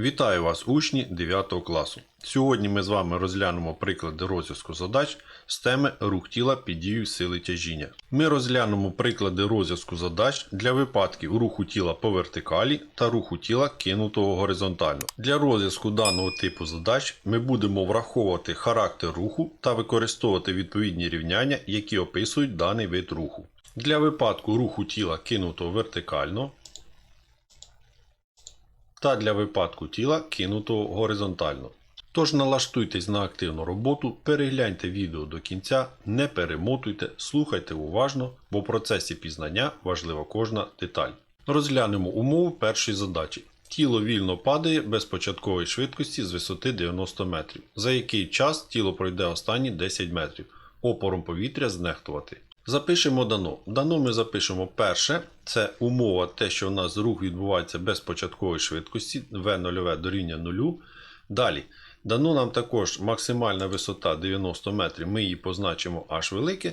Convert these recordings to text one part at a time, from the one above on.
Вітаю вас, учні 9 класу. Сьогодні ми з вами розглянемо приклади розв'язку задач з теми рух тіла під дією сили тяжіння. Ми розглянемо приклади розв'язку задач для випадків руху тіла по вертикалі та руху тіла кинутого горизонтально. Для розв'язку даного типу задач ми будемо враховувати характер руху та використовувати відповідні рівняння, які описують даний вид руху. Для випадку руху тіла кинутого вертикально та для випадку тіла кинутого горизонтально. Тож налаштуйтесь на активну роботу, перегляньте відео до кінця, не перемотуйте, слухайте уважно, бо в процесі пізнання важлива кожна деталь. Розглянемо умову першої задачі. Тіло вільно падає без початкової швидкості з висоти 90 метрів. За який час тіло пройде останні 10 метрів. Опором повітря знехтувати. Запишемо дано. Дано ми запишемо перше. Це умова, те, що у нас рух відбувається без початкової швидкості, v0 дорівнює 0. Далі. Дано нам також максимальна висота 90 метрів, ми її позначимо H велике.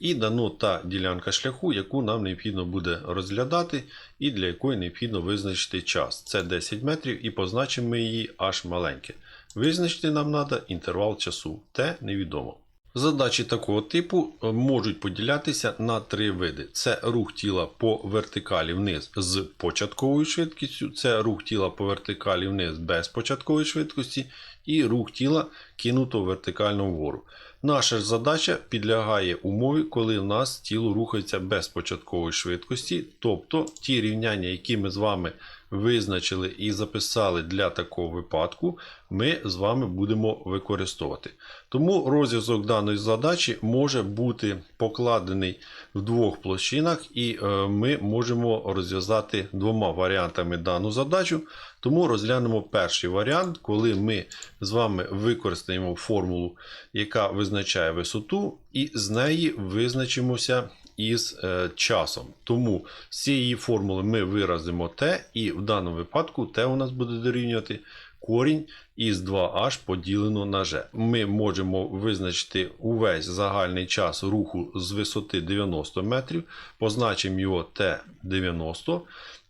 І дано та ділянка шляху, яку нам необхідно буде розглядати, і для якої необхідно визначити час. Це 10 метрів, і позначимо її H маленьке. Визначити нам треба інтервал часу, Т невідомо. Задачі такого типу е, можуть поділятися на три види: це рух тіла по вертикалі вниз з початковою швидкістю, це рух тіла по вертикалі вниз без початкової швидкості, і рух тіла кинутого вертикально вгору. Наша ж задача підлягає умові, коли у нас тіло рухається без початкової швидкості, тобто ті рівняння, які ми з вами визначили і записали для такого випадку, ми з вами будемо використовувати. Тому розв'язок даної задачі може бути покладений в двох площинах, і е, ми можемо розв'язати двома варіантами дану задачу. Тому розглянемо перший варіант, коли ми з вами використаємо формулу, яка визначає висоту, і з неї визначимося із е, часом. Тому з цієї формули ми виразимо t, і в даному випадку t у нас буде дорівнювати корінь із 2h поділено на g. Ми можемо визначити увесь загальний час руху з висоти 90 метрів, позначимо його t90.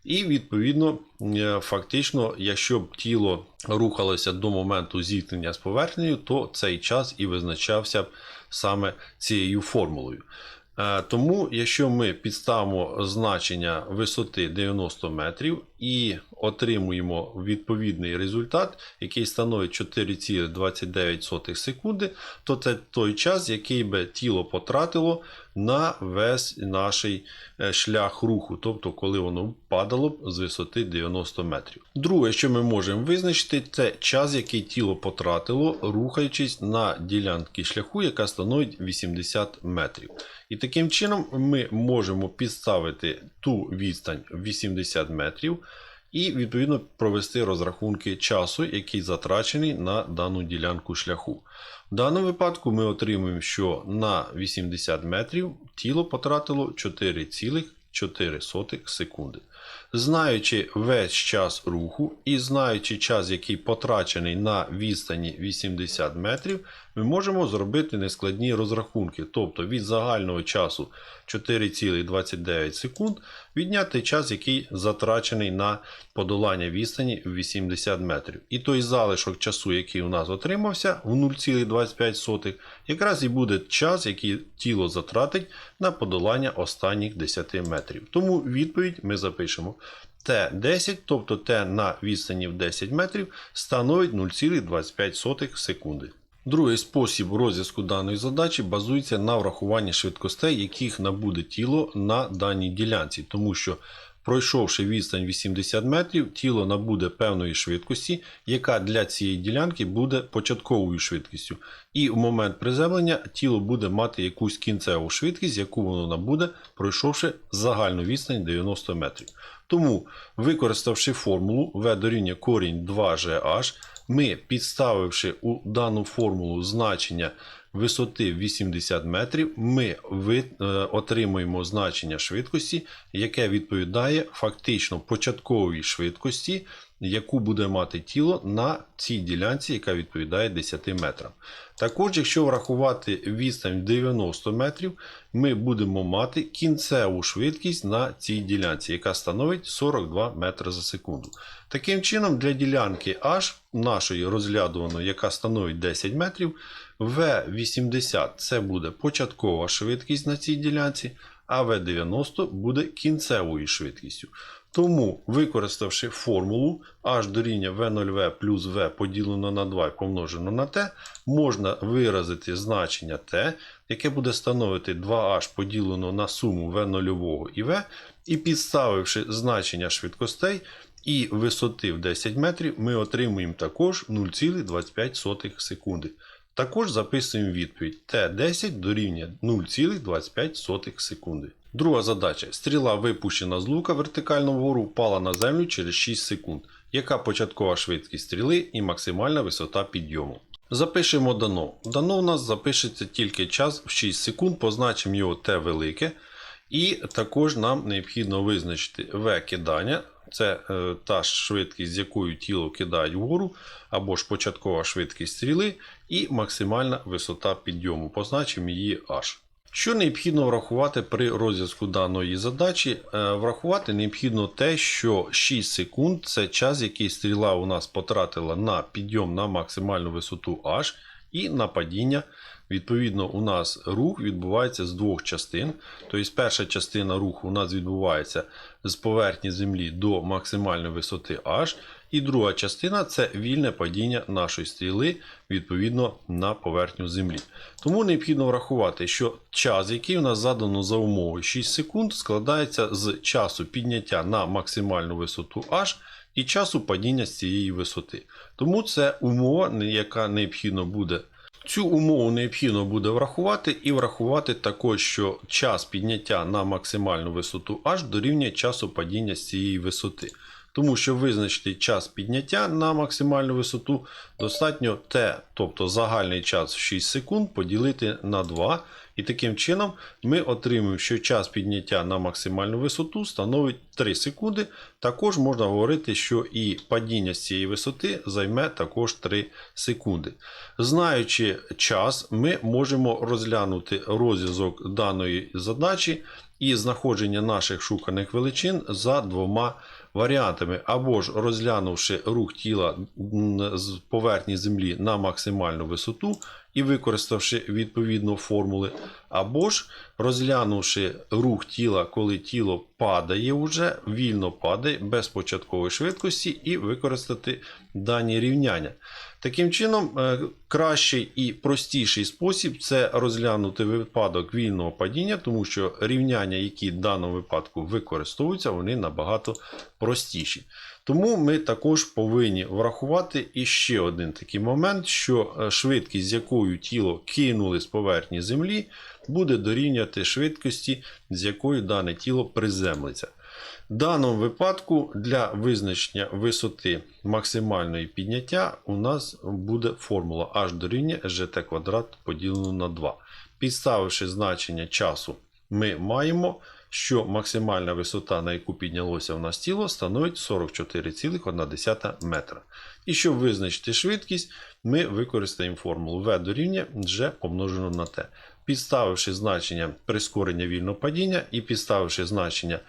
І, відповідно, е, фактично, якщо б тіло рухалося до моменту зіткнення з поверхнею, то цей час і визначався б саме цією формулою. Е, Тому, якщо ми підставимо значення висоти 90 метрів і отримуємо відповідний результат, який становить 4,29 секунди, то це той час, який би тіло потратило на весь наш е, шлях руху, тобто коли воно падало б з висоти 90 метрів. Друге, що ми можемо визначити, це час, який тіло потратило, рухаючись на ділянці шляху, яка становить 80 метрів. І таким чином ми можемо підставити ту відстань 80 метрів і відповідно провести розрахунки часу, який затрачений на дану ділянку шляху. В даному випадку ми отримуємо, що на 80 метрів тіло потратило 4,4 секунди. Знаючи весь час руху і знаючи час, який потрачений на відстані 80 метрів, ми можемо зробити нескладні розрахунки. Тобто від загального часу 4,29 секунд відняти час, який затрачений на подолання відстані в 80 метрів. І той залишок часу, який у нас отримався в 0,25, якраз і буде час, який тіло затратить на подолання останніх 10 метрів. Тому відповідь ми запишемо. Т10, тобто Т на відстані в 10 метрів, становить 0,25 секунди. Другий спосіб розв'язку даної задачі базується на врахуванні швидкостей, яких набуде тіло на даній ділянці, тому що пройшовши відстань 80 метрів, тіло набуде певної швидкості, яка для цієї ділянки буде початковою швидкістю. І в момент приземлення тіло буде мати якусь кінцеву швидкість, яку воно набуде, пройшовши загальну відстань 90 метрів. Тому, використавши формулу v дорівнює корінь 2gh, ми, підставивши у дану формулу значення висоти 80 метрів, ми е, отримуємо значення швидкості, яке відповідає фактично початковій швидкості яку буде мати тіло на цій ділянці, яка відповідає 10 метрам. Також, якщо врахувати відстань 90 метрів, ми будемо мати кінцеву швидкість на цій ділянці, яка становить 42 метри за секунду. Таким чином, для ділянки H нашої розглядуваної, яка становить 10 метрів, V80 це буде початкова швидкість на цій ділянці, а V90 буде кінцевою швидкістю. Тому, використавши формулу h дорівнює V0V плюс V поділено на 2 і помножено на t, можна виразити значення t, яке буде становити 2h поділено на суму V0 і V, і підставивши значення швидкостей і висоти в 10 метрів, ми отримуємо також 0,25 секунди. Також записуємо відповідь Т10 дорівнює 0,25 секунди. Друга задача. Стріла випущена з лука вертикально вгору впала на землю через 6 секунд. Яка початкова швидкість стріли і максимальна висота підйому? Запишемо дано. Дано у нас запишеться тільки час в 6 секунд, позначимо його Т велике. І також нам необхідно визначити В кидання. Це е, та швидкість, з якою тіло кидають вгору, або ж початкова швидкість стріли, і максимальна висота підйому. Позначимо її H. Що необхідно врахувати при розв'язку даної задачі? Е, Врахувати необхідно те, що 6 секунд це час, який стріла у нас потратила на підйом на максимальну висоту H і на падіння. Відповідно, у нас рух відбувається з двох частин. Тобто, перша частина руху у нас відбувається з поверхні землі до максимальної висоти H. І друга частина це вільне падіння нашої стріли відповідно на поверхню землі. Тому необхідно врахувати, що час, який у нас задано за умовою 6 секунд, складається з часу підняття на максимальну висоту H і часу падіння з цієї висоти. Тому це умова, яка необхідно буде. Цю умову необхідно буде врахувати і врахувати також, що час підняття на максимальну висоту H дорівнює часу падіння з цієї висоти. Тому що визначити час підняття на максимальну висоту достатньо T, тобто загальний час в 6 секунд, поділити на 2. І таким чином ми отримуємо, що час підняття на максимальну висоту становить 3 секунди. Також можна говорити, що і падіння з цієї висоти займе також 3 секунди. Знаючи час, ми можемо розглянути розв'язок даної задачі і знаходження наших шуканих величин за двома варіантами. Або ж розглянувши рух тіла з поверхні землі на максимальну висоту і використавши відповідно формули, або ж розглянувши рух тіла, коли тіло падає вже, вільно падає без початкової швидкості, і використати дані рівняння. Таким чином, е, кращий і простіший спосіб це розглянути випадок вільного падіння, тому що рівняння, які в даному випадку використовуються, вони набагато простіші. Тому ми також повинні врахувати іще один такий момент, що е, швидкість, з якою тіло кинули з поверхні землі, буде дорівнювати швидкості, з якою дане тіло приземлиться. В даному випадку для визначення висоти максимальної підняття у нас буде формула h дорівнює gt квадрат поділено на 2. Підставивши значення часу, ми маємо, що максимальна висота, на яку піднялося в нас тіло, становить 44,1 метра. І щоб визначити швидкість, ми використаємо формулу v дорівнює g помножено на t. Підставивши значення прискорення вільного падіння і підставивши значення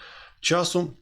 часу,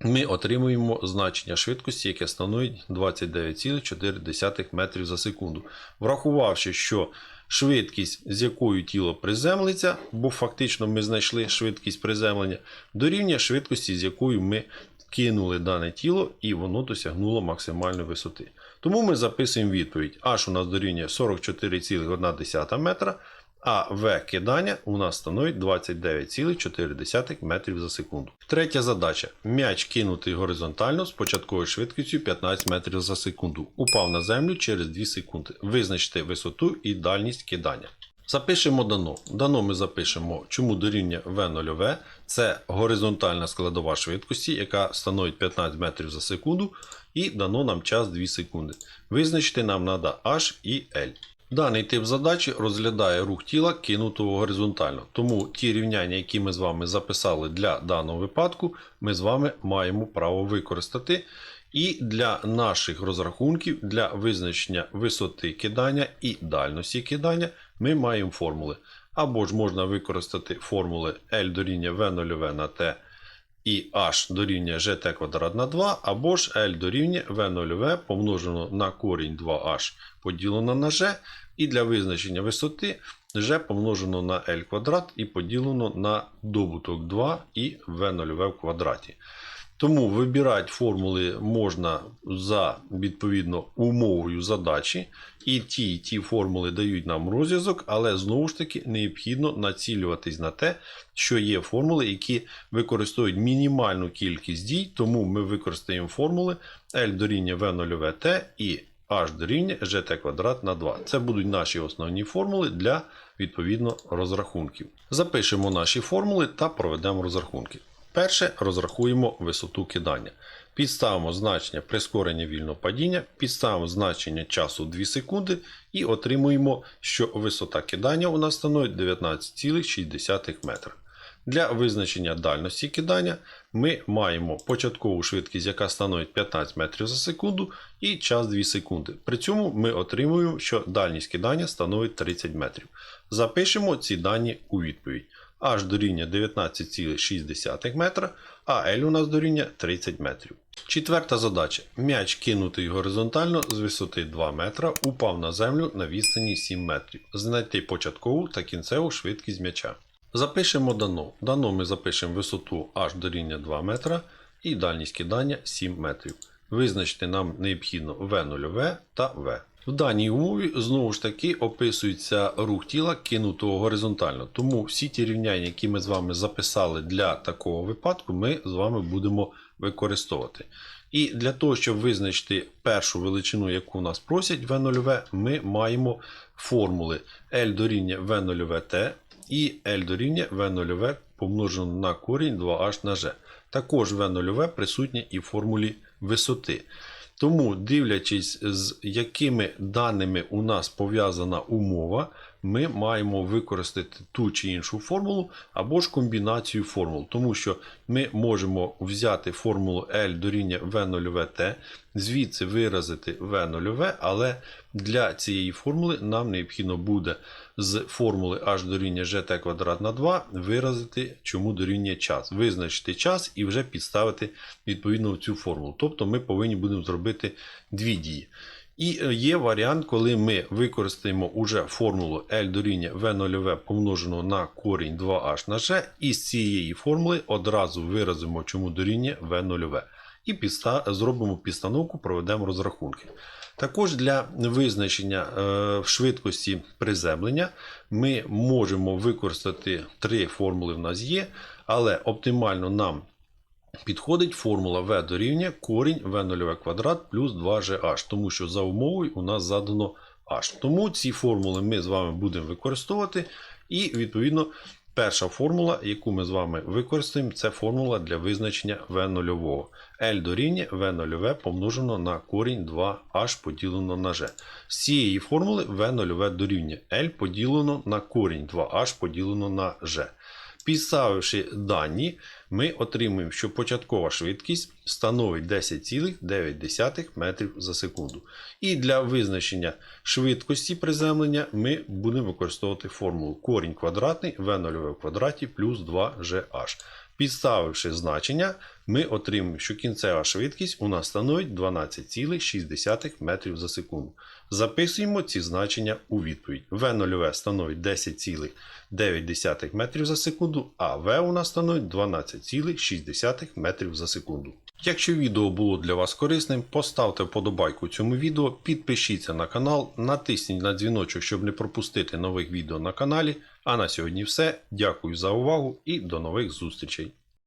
ми отримуємо значення швидкості, яке становить 29,4 метрів за секунду. Врахувавши, що швидкість, з якою тіло приземлиться, бо фактично ми знайшли швидкість приземлення, дорівнює швидкості, з якою ми кинули дане тіло, і воно досягнуло максимальної висоти. Тому ми записуємо відповідь. H у нас дорівнює 44,1 метра. А В кидання у нас становить 29,4 метрів за секунду. Третя задача. М'яч кинутий горизонтально з початковою швидкістю 15 метрів за секунду. Упав на землю через 2 секунди. Визначте висоту і дальність кидання. Запишемо дано. Дано ми запишемо, чому дорівнює V0V. Це горизонтальна складова швидкості, яка становить 15 метрів за секунду. І дано нам час 2 секунди. Визначити нам треба H і L. Даний тип задачі розглядає рух тіла кинутого горизонтально. Тому ті рівняння, які ми з вами записали для даного випадку, ми з вами маємо право використати. І для наших розрахунків, для визначення висоти кидання і дальності кидання, ми маємо формули. Або ж можна використати формули L дорівнює V0V на T і H дорівнює GT квадрат на 2, або ж L дорівнює V0V помножено на корінь 2H поділено на G. І для визначення висоти G помножено на L квадрат і поділено на добуток 2 і V0V в квадраті. Тому вибирати формули можна за відповідно умовою задачі. І ті, і ті формули дають нам розв'язок, але знову ж таки необхідно націлюватись на те, що є формули, які використовують мінімальну кількість дій, тому ми використаємо формули L дорівнює V0VT і H дорівнює GT квадрат на 2. Це будуть наші основні формули для відповідно розрахунків. Запишемо наші формули та проведемо розрахунки. Перше розрахуємо висоту кидання. Підставимо значення прискорення вільного падіння, підставимо значення часу 2 секунди і отримуємо, що висота кидання у нас становить 19,6 метра. Для визначення дальності кидання ми маємо початкову швидкість, яка становить 15 метрів за секунду, і час 2 секунди. При цьому ми отримуємо, що дальність кидання становить 30 метрів. Запишемо ці дані у відповідь. H дорівнює 19,6 метра, а L у нас дорівнює 30 метрів. Четверта задача. М'яч кинутий горизонтально з висоти 2 метра упав на землю на відстані 7 метрів. Знайти початкову та кінцеву швидкість м'яча. Запишемо дано. Дано ми запишемо висоту H дорівнює 2 метра і дальність кидання 7 метрів. Визначити нам необхідно V0V та V. В даній умові знову ж таки описується рух тіла кинутого горизонтально. Тому всі ті рівняння, які ми з вами записали для такого випадку, ми з вами будемо використовувати. І для того, щоб визначити першу величину, яку нас просять V0V, ми маємо формули L дорівнює V0VT і L дорівнює V0V помножено на корінь 2H на G. Також V0V присутнє і в формулі висоти. Тому, дивлячись, з якими даними у нас пов'язана умова, ми маємо використати ту чи іншу формулу або ж комбінацію формул. Тому що ми можемо взяти формулу L дорівнює V0VT, звідси виразити V0V, але для цієї формули нам необхідно буде з формули h дорівнює gt квадрат на 2 виразити, чому дорівнює час. Визначити час і вже підставити відповідно цю формулу. Тобто ми повинні будемо зробити дві дії. І е, є варіант, коли ми використаємо уже формулу L дорівнює V0V помножену на корінь 2h на g, і з цієї формули одразу виразимо, чому дорівнює V0V. І підста... зробимо підстановку, проведемо розрахунки. Також для визначення е, швидкості приземлення ми можемо використати три формули в нас є, але оптимально нам підходить формула v дорівнює корінь v0 квадрат плюс 2gh, тому що за умовою у нас задано h. Тому ці формули ми з вами будемо використовувати. І відповідно перша формула, яку ми з вами використаємо, це формула для визначення v0. L дорівнює v0v помножено на корінь 2h поділено на g. З цієї формули v0v дорівнює L поділено на корінь 2h поділено на g. Підставивши дані, ми отримуємо, що початкова швидкість становить 10,9 метрів за секунду. І для визначення швидкості приземлення ми будемо використовувати формулу корінь квадратний v0 в квадраті плюс 2gh. Підставивши значення, ми отримуємо, що кінцева швидкість у нас становить 12,6 метрів за секунду. Записуємо ці значення у відповідь. V0 становить 10,9 метрів за секунду, а V у нас становить 12,6 метрів за секунду. Якщо відео було для вас корисним, поставте вподобайку цьому відео, підпишіться на канал, натисніть на дзвіночок, щоб не пропустити нових відео на каналі. А на сьогодні все. Дякую за увагу і до нових зустрічей.